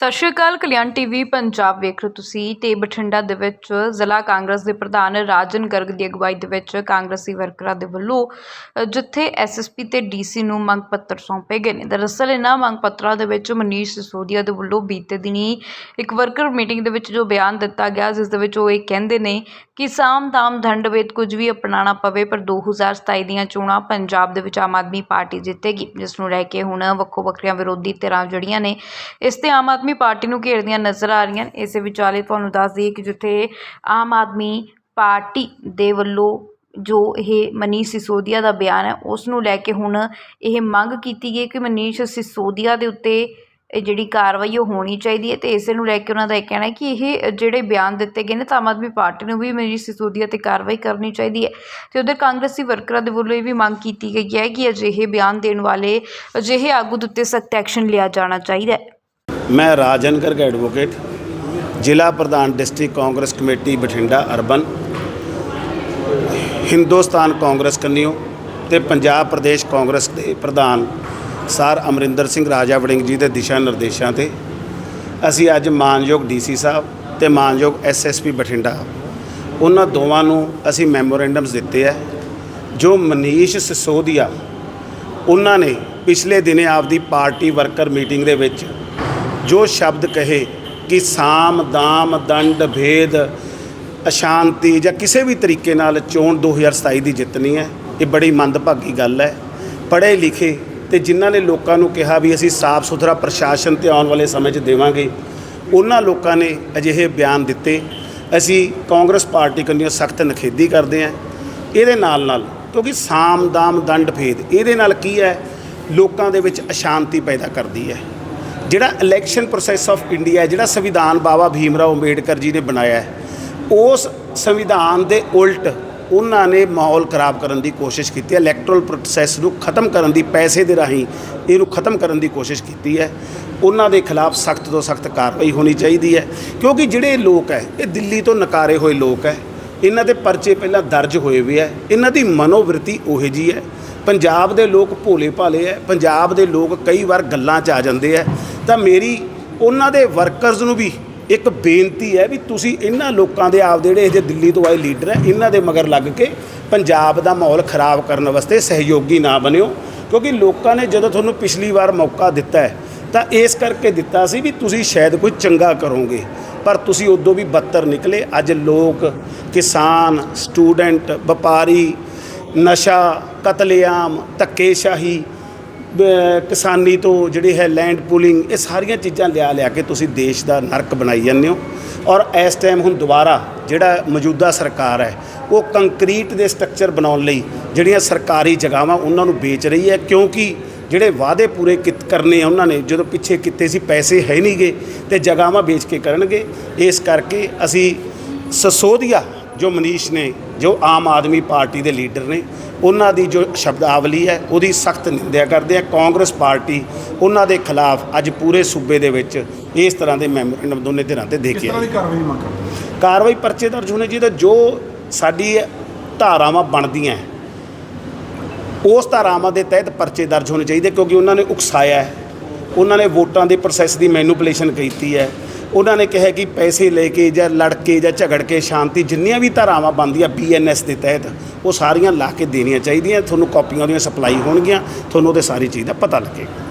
ਸਤਿ ਸ਼੍ਰੀ ਅਕਾਲ ਕਲਿਆਣ ਟੀਵੀ ਪੰਜਾਬ ਵੇਖ ਰਹੇ ਤੁਸੀਂ ਤੇ ਬਠਿੰਡਾ ਦੇ ਵਿੱਚ ਜ਼ਿਲ੍ਹਾ ਕਾਂਗਰਸ ਦੇ ਪ੍ਰਧਾਨ ਰਾਜਨ ਗਰਗ ਦੀ ਅਗਵਾਈ ਦੇ ਵਿੱਚ ਕਾਂਗਰਸੀ ਵਰਕਰਾਂ ਦੇ ਵੱਲੋਂ ਅ, ਜਿੱਥੇ ਐਸਐਸਪੀ ਤੇ ਡੀਸੀ ਨੂੰ ਮੰਗ ਪੱਤਰ ਸੌਂਪੇ ਗਏ ਨੇ। ਦਰਅਸਲ ਇਹਨਾਂ ਮੰਗ ਪੱਤਰਾਂ ਦੇ ਵਿੱਚ ਮਨੀਸ਼ ਸਿਸੋਦੀਆ ਦੇ ਵੱਲੋਂ ਬੀਤੇ ਦਿਨੀ ਇੱਕ ਵਰਕਰ ਮੀਟਿੰਗ ਦੇ ਵਿੱਚ ਜੋ ਬਿਆਨ ਦਿੱਤਾ ਗਿਆ ਜਿਸ ਦੇ ਵਿੱਚ ਉਹ ਇਹ ਕਹਿੰਦੇ ਨੇ ਕਿ ਸਾਮ ਦਾਮ ਦੰਡ ਭੇਦ ਕੁਝ ਵੀ ਅਪਣਾਉਣਾ ਪਵੇ ਪਰ 2027 ਦੀਆਂ ਚੋਣਾਂ ਪੰਜਾਬ ਦੇ ਵਿੱਚ ਆਮ ਆਦਮੀ ਪਾਰਟੀ ਜਿੱਤੇਗੀ ਜਿਸ ਨੂੰ ਲੈ ਕੇ ਹੁਣ ਵੱਖੋ ਵੱਖਰੀਆਂ ਵਿਰੋਧੀ ਧਿਰਾਂ ਜਿਹੜੀਆਂ ਨੇ ਇਸ ਤੇ ਆਮ ਆਦਮੀ ਪਾਰਟੀ ਨੂੰ ਘੇਰਦੀਆਂ ਨਜ਼ਰ ਆ ਰਹੀਆਂ ਨੇ। ਇਸੇ ਵਿਚਾਲੇ ਤੁਹਾਨੂੰ ਦੱਸ ਦਈਏ ਕਿ ਜਿੱਥੇ ਆਮ ਆਦਮੀ ਪਾਰਟੀ ਦੇ ਵੱਲੋਂ ਜੋ ਇਹ ਮਨੀਸ਼ ਸਿਸੋਦੀਆ ਦਾ ਬਿਆਨ ਹੈ, ਉਸ ਨੂੰ ਲੈ ਕੇ ਹੁਣ ਇਹ ਮੰਗ ਕੀਤੀ ਗਈ ਕਿ ਮਨੀਸ਼ ਸਿਸੋਦੀਆ ਦੇ ਉੱਤੇ ਇਹ ਜਿਹੜੀ ਕਾਰਵਾਈ ਉਹ ਹੋਣੀ ਚਾਹੀਦੀ ਹੈ ਤੇ ਇਸੇ ਨੂੰ ਲੈ ਕੇ ਉਹਨਾਂ ਦਾ ਇਹ ਕਹਿਣਾ ਹੈ ਕਿ ਇਹ ਜਿਹੜੇ ਬਿਆਨ ਦਿੱਤੇ ਗਏ ਨੇ, ਤਾਂ ਆਮ ਆਦਮੀ ਪਾਰਟੀ ਨੂੰ ਵੀ ਮਨੀਸ਼ ਸਿਸੋਦੀਆ ਤੇ ਕਾਰਵਾਈ ਕਰਨੀ ਚਾਹੀਦੀ ਹੈ ਤੇ ਉਧਰ ਕਾਂਗਰਸੀ ਵਰਕਰਾਂ ਦੇ ਵੱਲੋਂ ਇਹ ਵੀ ਮੰਗ ਕੀਤੀ ਗਈ ਹੈ ਕਿ ਅਜਿਹੇ ਬਿਆਨ ਦੇਣ ਵਾਲੇ ਅਜਿਹੇ ਆਗੂ ਦੇ ਉੱਤੇ ਸਖਤ ਐਕਸ਼ਨ ਲਿਆ ਜਾਣਾ ਚਾਹੀਦਾ ਹੈ ਮੈਂ ਰਾਜਨ ਗਰਗ ਐਡਵੋਕੇਟ ਜ਼ਿਲ੍ਹਾ ਪ੍ਰਧਾਨ district Congress committee Bathinda urban, Hindustan Congress ਕੰਨਿਓ ਤੇ ਪੰਜਾਬ ਪ੍ਰਦੇਸ਼ ਕਾਂਗਰਸ ਦੇ ਪ੍ਰਧਾਨ ਸਰ ਅਮਰਿੰਦਰ ਸਿੰਘ ਰਾਜਾ ਵੜਿੰਗ ਜੀ ਦੇ ਦਿਸ਼ਾ ਨਿਰਦੇਸ਼ਾਂ ਤੇ। ਅਸੀਂ ਅੱਜ ਮਾਨਯੋਗ ਡੀਸੀ ਸਾਹਿਬ ਤੇ ਮਾਨਯੋਗ ਐਸਐਸਪੀ ਬਠਿੰਡਾ, ਉਹਨਾਂ ਦੋਵਾਂ ਨੂੰ ਅਸੀਂ ਮੈਮੋਰੈਂਡਮਸ ਦਿੱਤੇ ਹੈ ਜੋ ਮਨੀਸ਼ ਸਿਸੋਦੀਆ, ਉਹਨਾਂ ਨੇ ਪਿਛਲੇ ਦਿਨੇ ਆਪਦੀ ਪਾਰਟੀ ਵਰਕਰ ਮੀਟਿੰਗ ਦੇ ਵਿੱਚ ਜੋ ਸ਼ਬਦ ਕਹੇ ਕਿ ਸਾਮ, ਦਾਮ, ਦੰਡ, ਭੇਦ, ਅਸ਼ਾਂਤੀ ਜਾਂ ਕਿਸੇ ਵੀ ਤਰੀਕੇ ਨਾਲ ਚੋਣ 2027 ਦੀ ਜਿੱਤਣੀ ਹੈ, ਇਹ ਬੜੀ ਮੰਦਭਾਗੀ ਗੱਲ ਹੈ। ਪੜ੍ਹੇ ਲਿਖੇ ਤੇ ਜਿਨ੍ਹਾਂ ਨੇ ਲੋਕਾਂ ਨੂੰ ਕਿਹਾ ਵੀ ਅਸੀਂ ਸਾਫ਼ ਸੁਥਰਾ ਪ੍ਰਸ਼ਾਸਨ ਤੇ ਆਉਣ ਵਾਲੇ ਸਮੇਂ 'ਚ ਦੇਵਾਂਗੇ, ਉਹਨਾਂ ਲੋਕਾਂ ਨੇ ਅਜਿਹੇ ਬਿਆਨ ਦਿੱਤੇ। ਅਸੀਂ ਕਾਂਗਰਸ ਪਾਰਟੀ ਕੰਨਿਓ ਸਖਤ ਨਖੇਦੀ ਕਰਦੇ ਹਾਂ। ਇਹਦੇ ਨਾਲ ਨਾਲ, ਕਿਉਂਕਿ ਸਾਮ, ਦਾਮ, ਦੰਡ, ਭੇਦ ਇਹਦੇ ਨਾਲ ਕੀ ਹੈ? ਲੋਕਾਂ ਦੇ ਵਿੱਚ ਅਸ਼ਾਂਤੀ ਪੈਦਾ ਕਰਦੀ ਹੈ। ਜਿਹੜਾ ਇਲੈਕਸ਼ਨ ਪ੍ਰੋਸੈਸ ਆਫ ਇੰਡੀਆ ਜਿਹੜਾ ਸੰਵਿਧਾਨ ਬਾਬਾ ਭੀਮ ਰਾਓ ਅੰਬੇਡਕਰ ਜੀ ਨੇ ਬਣਾਇਆ ਹੈ, ਉਸ ਸੰਵਿਧਾਨ ਦੇ ਉਲਟ ਉਹਨਾਂ ਨੇ ਮਾਹੌਲ ਖਰਾਬ ਕਰਨ ਦੀ ਕੋਸ਼ਿਸ਼ ਕੀਤੀ ਹੈ ਇਲੈਕਟਰਲ ਪ੍ਰੋਸੈਸ ਨੂੰ ਖਤਮ ਕਰਨ ਦੀ, ਪੈਸੇ ਦੇ ਰਾਹੀਂ ਇਹਨੂੰ ਖਤਮ ਕਰਨ ਦੀ ਕੋਸ਼ਿਸ਼ ਕੀਤੀ ਹੈ। ਉਹਨਾਂ ਦੇ ਖਿਲਾਫ ਸਖਤ ਤੋਂ ਸਖਤ ਕਾਰਵਾਈ ਹੋਣੀ ਚਾਹੀਦੀ ਹੈ, ਕਿਉਂਕਿ ਜਿਹੜੇ ਲੋਕ ਹੈ, ਇਹ ਦਿੱਲੀ ਤੋਂ ਨਕਾਰੇ ਹੋਏ ਲੋਕ ਹੈ, ਇਹਨਾਂ ਦੇ ਪਰਚੇ ਪਹਿਲਾਂ ਦਰਜ ਹੋਏ ਵੀ ਹੈ, ਇਹਨਾਂ ਦੀ ਮਨੋਵਿਰਤੀ ਉਹੇ ਜੀ ਹੈ। ਪੰਜਾਬ ਦੇ ਲੋਕ ਭੋਲੇ ਭਾਲੇ ਹੈ, ਪੰਜਾਬ ਦੇ ਲੋਕ ਕਈ ਵਾਰ ਗੱਲਾਂ 'ਚ ਆ ਜਾਂਦੇ ਹੈ ਤਾਂ ਮੇਰੀ ਉਹਨਾਂ ਦੇ ਵਰਕਰਸ ਨੂੰ ਵੀ ਇੱਕ ਬੇਨਤੀ ਹੈ ਵੀ ਤੁਸੀਂ ਇਹਨਾਂ ਲੋਕਾਂ ਦੇ ਆਪ ਦੇ ਜਿਹੜੇ ਇਹ ਦਿੱਲੀ ਤੋਂ ਆਏ ਲੀਡਰ ਹੈ, ਇਹਨਾਂ ਦੇ ਮਗਰ ਲੱਗ ਕੇ ਪੰਜਾਬ ਦਾ ਮਾਹੌਲ ਖਰਾਬ ਕਰਨ ਵਾਸਤੇ ਸਹਿਯੋਗੀ ਨਾ ਬਣਿਓ, ਕਿਉਂਕਿ ਲੋਕਾਂ ਨੇ ਜਦੋਂ ਤੁਹਾਨੂੰ ਪਿਛਲੀ ਵਾਰ ਮੌਕਾ ਦਿੱਤਾ ਹੈ, ਤਾਂ ਇਸ ਕਰਕੇ ਦਿੱਤਾ ਸੀ ਵੀ ਤੁਸੀਂ ਸ਼ਾਇਦ ਕੋਈ ਚੰਗਾ ਕਰੋਗੇ। ਪਰ ਤੁਸੀਂ ਉਦੋਂ ਵੀ ਬੱਤਰ ਨਿਕਲੇ। ਅੱਜ ਲੋਕ, ਕਿਸਾਨ ਸਟੂਡੈਂਟ ਵਪਾਰੀ, ਨਸ਼ਾ, ਕਤਲੇਆਮ, ਧੱਕੇਸ਼ਾਹੀ ਕਿਸਾਨੀ ਤੋਂ ਜਿਹੜੀ ਹੈ ਲੈਂਡ ਪੂਲਿੰਗ ਇਹ ਸਾਰੀਆਂ ਚੀਜ਼ਾਂ ਲਿਆ ਲਿਆ ਕੇ ਤੁਸੀਂ ਦੇਸ਼ ਦਾ ਨਰਕ ਬਣਾਈ ਜਾਂਦੇ ਹੋ। ਔਰ ਇਸ ਟਾਈਮ ਹੁਣ ਦੁਬਾਰਾ ਜਿਹੜਾ ਮੌਜੂਦਾ ਸਰਕਾਰ ਹੈ, ਉਹ ਕੰਕਰੀਟ ਦੇ ਸਟਰਕਚਰ ਬਣਾਉਣ ਲਈ ਜਿਹੜੀਆਂ ਸਰਕਾਰੀ ਜਗ੍ਹਾਵਾਂ ਉਹਨਾਂ ਨੂੰ ਵੇਚ ਰਹੀ ਹੈ, ਕਿਉਂਕਿ ਜਿਹੜੇ ਵਾਅਦੇ ਪੂਰੇ ਕੀਤ, ਕਰਨੇ ਆ ਉਹਨਾਂ ਨੇ, ਜਦੋਂ ਪਿੱਛੇ ਕੀਤੇ ਸੀ, ਪੈਸੇ ਹੈ ਨਹੀਂਗੇ ਤੇ ਜਗ੍ਹਾਵਾਂ ਵੇਚ ਕੇ ਕਰਨਗੇ। ਇਸ ਕਰਕੇ ਅਸੀਂ ਸਸੋਦੀਆ ਜੋ ਮਨੀਸ਼ ਨੇ ਜੋ ਆਮ ਆਦਮੀ ਪਾਰਟੀ ਦੇ ਲੀਡਰ ਨੇ ਉਹਨਾਂ ਦੀ ਜੋ ਸ਼ਬਦਾਵਲੀ ਹੈ ਉਹਦੀ ਸਖਤ ਨਿੰਦਿਆ ਕਰਦੇ ਆ। ਕਾਂਗਰਸ ਪਾਰਟੀ ਉਹਨਾਂ ਦੇ ਖਿਲਾਫ ਅੱਜ ਪੂਰੇ ਸੂਬੇ ਦੇ ਵਿੱਚ ਇਸ ਤਰ੍ਹਾਂ ਦੇ ਮੈਮੋਰੈਂਡਮ ਦੋਨੇ ਧਿਰਾਂ ਤੇ ਦੇ ਕਿਸ ਕੇ ਤਰ੍ਹਾਂ ਆਏ ਦੀ ਕਾਰਵਾਈ ਪਰਚੇ ਦਰਜ ਹੋਣੇ ਚਾਹੀਦੇ। ਜੋ ਸਾਡੀ ਧਾਰਾਵਾਂ ਬਣਦੀਆਂ ਉਸ ਧਾਰਾਵਾਂ ਦੇ ਤਹਿਤ ਪਰਚੇ ਦਰਜ ਹੋਣੇ ਚਾਹੀਦੇ ਕਿਉਂਕਿ ਉਹਨਾਂ ਨੇ ਉਕਸਾਇਆ ਹੈ। ਉਹਨਾਂ ਨੇ ਵੋਟਾਂ ਦੇ ਪ੍ਰੋਸੈਸ ਦੀ ਮੈਨੂਪੂਲੇਸ਼ਨ ਕੀਤੀ ਹੈ। ਉਹਨਾਂ ਨੇ ਕਿਹਾ ਕਿ ਪੈਸੇ ਲੈ ਕੇ ਜਾਂ ਲੜ ਕੇ ਜਾਂ ਝਗੜ ਕੇ ਸ਼ਾਂਤੀ ਜਿੰਨੀਆਂ ਵੀ ਧਾਰਾਵਾਂ ਬਣਦੀਆਂ ਬੀਐਨਐਸ ਦੇ ਤਹਿਤ, ਉਹ ਸਾਰੀਆਂ ਲਾ ਕੇ ਦੇਣੀਆਂ ਚਾਹੀਦੀਆਂ। ਤੁਹਾਨੂੰ ਕਾਪੀਆਂ ਉਹਦੀਆਂ ਸਪਲਾਈ ਹੋਣਗੀਆਂ, ਤੁਹਾਨੂੰ ਉਹਦੇ ਸਾਰੀ ਚੀਜ਼ ਦਾ ਪਤਾ ਲੱਗੇਗਾ।